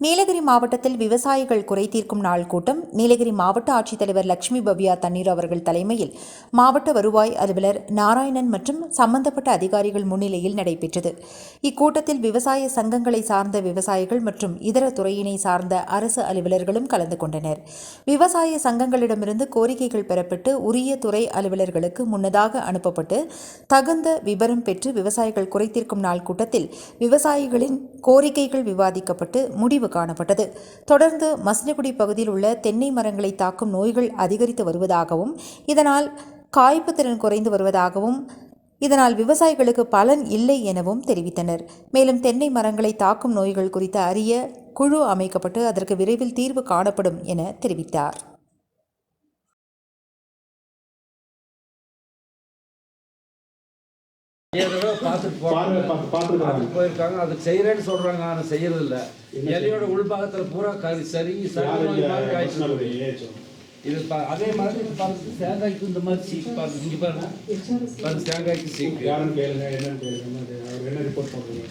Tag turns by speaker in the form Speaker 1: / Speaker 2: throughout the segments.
Speaker 1: நீலகிரி மாவட்டத்தில் விவசாயிகள் குறை தீர்க்கும் நாள் கூட்டம். நீலகிரி மாவட்ட ஆட்சித்தலைவர் லட்சுமி பவ்யா தண்ணீர் அவர்கள் தலைமையில் மாவட்ட வருவாய் அலுவலர் நாராயணன் மற்றும் சம்பந்தப்பட்ட அதிகாரிகள் முன்னிலையில் நடைபெற்றது. இக்கூட்டத்தில் விவசாய சங்கங்களை சார்ந்த விவசாயிகள் மற்றும் இதர துறையினை சார்ந்த அரசு அலுவலர்களும் கலந்து கொண்டனர். விவசாய சங்கங்களிடமிருந்து கோரிக்கைகள் பெறப்பட்டு உரிய துறை அலுவலர்களுக்கு முன்னதாக அனுப்பப்பட்டு தகுந்த விபரம் பெற்று விவசாயிகள் குறை தீர்க்கும் நாள் கூட்டத்தில் விவசாயிகளின் கோரிக்கைகள் விவாதிக்கப்பட்டு முடிவு காணப்பட்டது. தொடர்ந்து மசினகுடி பகுதியில் உள்ள தென்னை மரங்களை தாக்கும் நோய்கள் அதிகரித்து வருவதாகவும் இதனால் காய்ப்பு திறன் குறைந்து வருவதாகவும் இதனால் விவசாயிகளுக்கு பலன் இல்லை எனவும் தெரிவித்தனர். மேலும் தென்னை மரங்களை தாக்கும் நோய்கள் குறித்து அறிய குழு அமைக்கப்பட்டு அதற்கு விரைவில் தீர்வு காணப்படும் என தெரிவித்தார்.
Speaker 2: போயிருக்காங்க. அது செய்யறேன்னு சொல்றாங்க ஆனா செய்யறது? இல்ல உள்பாகத்துல பூரா சரி சரி. இது? அதே மாதிரி பாருங்க தேங்காய்க்கு இந்த மாதிரி சீக்கு பாருங்க இங்க பாருங்க. பாருங்க தேங்காய்க்கு சீக்கு
Speaker 3: யாருன்னு கேளுங்க என்னன்னு கேளுங்க என்ன ரிப்போர்ட் பண்ணுறீங்க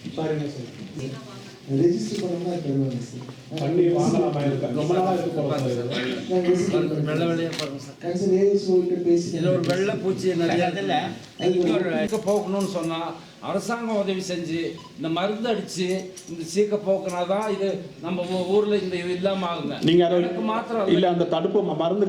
Speaker 3: சார் சார். சாரிங்க சார்
Speaker 4: ரெஜிஸ்டர் பண்ணோம்னா தருவாங்க சார்
Speaker 3: பண்ணி வாங்கலாமா இருக்கு ரொம்ப நாளாக இருக்கு போல
Speaker 2: பாருங்க
Speaker 3: சார்.
Speaker 2: சார்.
Speaker 3: இது.
Speaker 4: நான் ரெஜிஸ்டர்
Speaker 2: பாருங்க,
Speaker 4: பண்ணேன்
Speaker 2: வெள்ளை வெள்ளையா பாருங்க சார்.
Speaker 4: கன்சல் ஏஎஸ் ஓல்ட்டு பேசி
Speaker 2: இதுல ஒரு வெள்ளை பூச்சி நிறைய இதுல சீக்க போக்கணும்னு சொன்னா அரசாங்கம் உதவி செஞ்சு இந்த மருந்து அடிச்சு இந்த சீக்க போக்குனாதான் இது நம்ம ஊர்ல இந்த இது இல்லாம ஆகுங்க.
Speaker 3: நீங்க அதை
Speaker 2: எனக்கு மாத்திரம்
Speaker 3: இல்ல. அந்த தடுப்பு மருந்து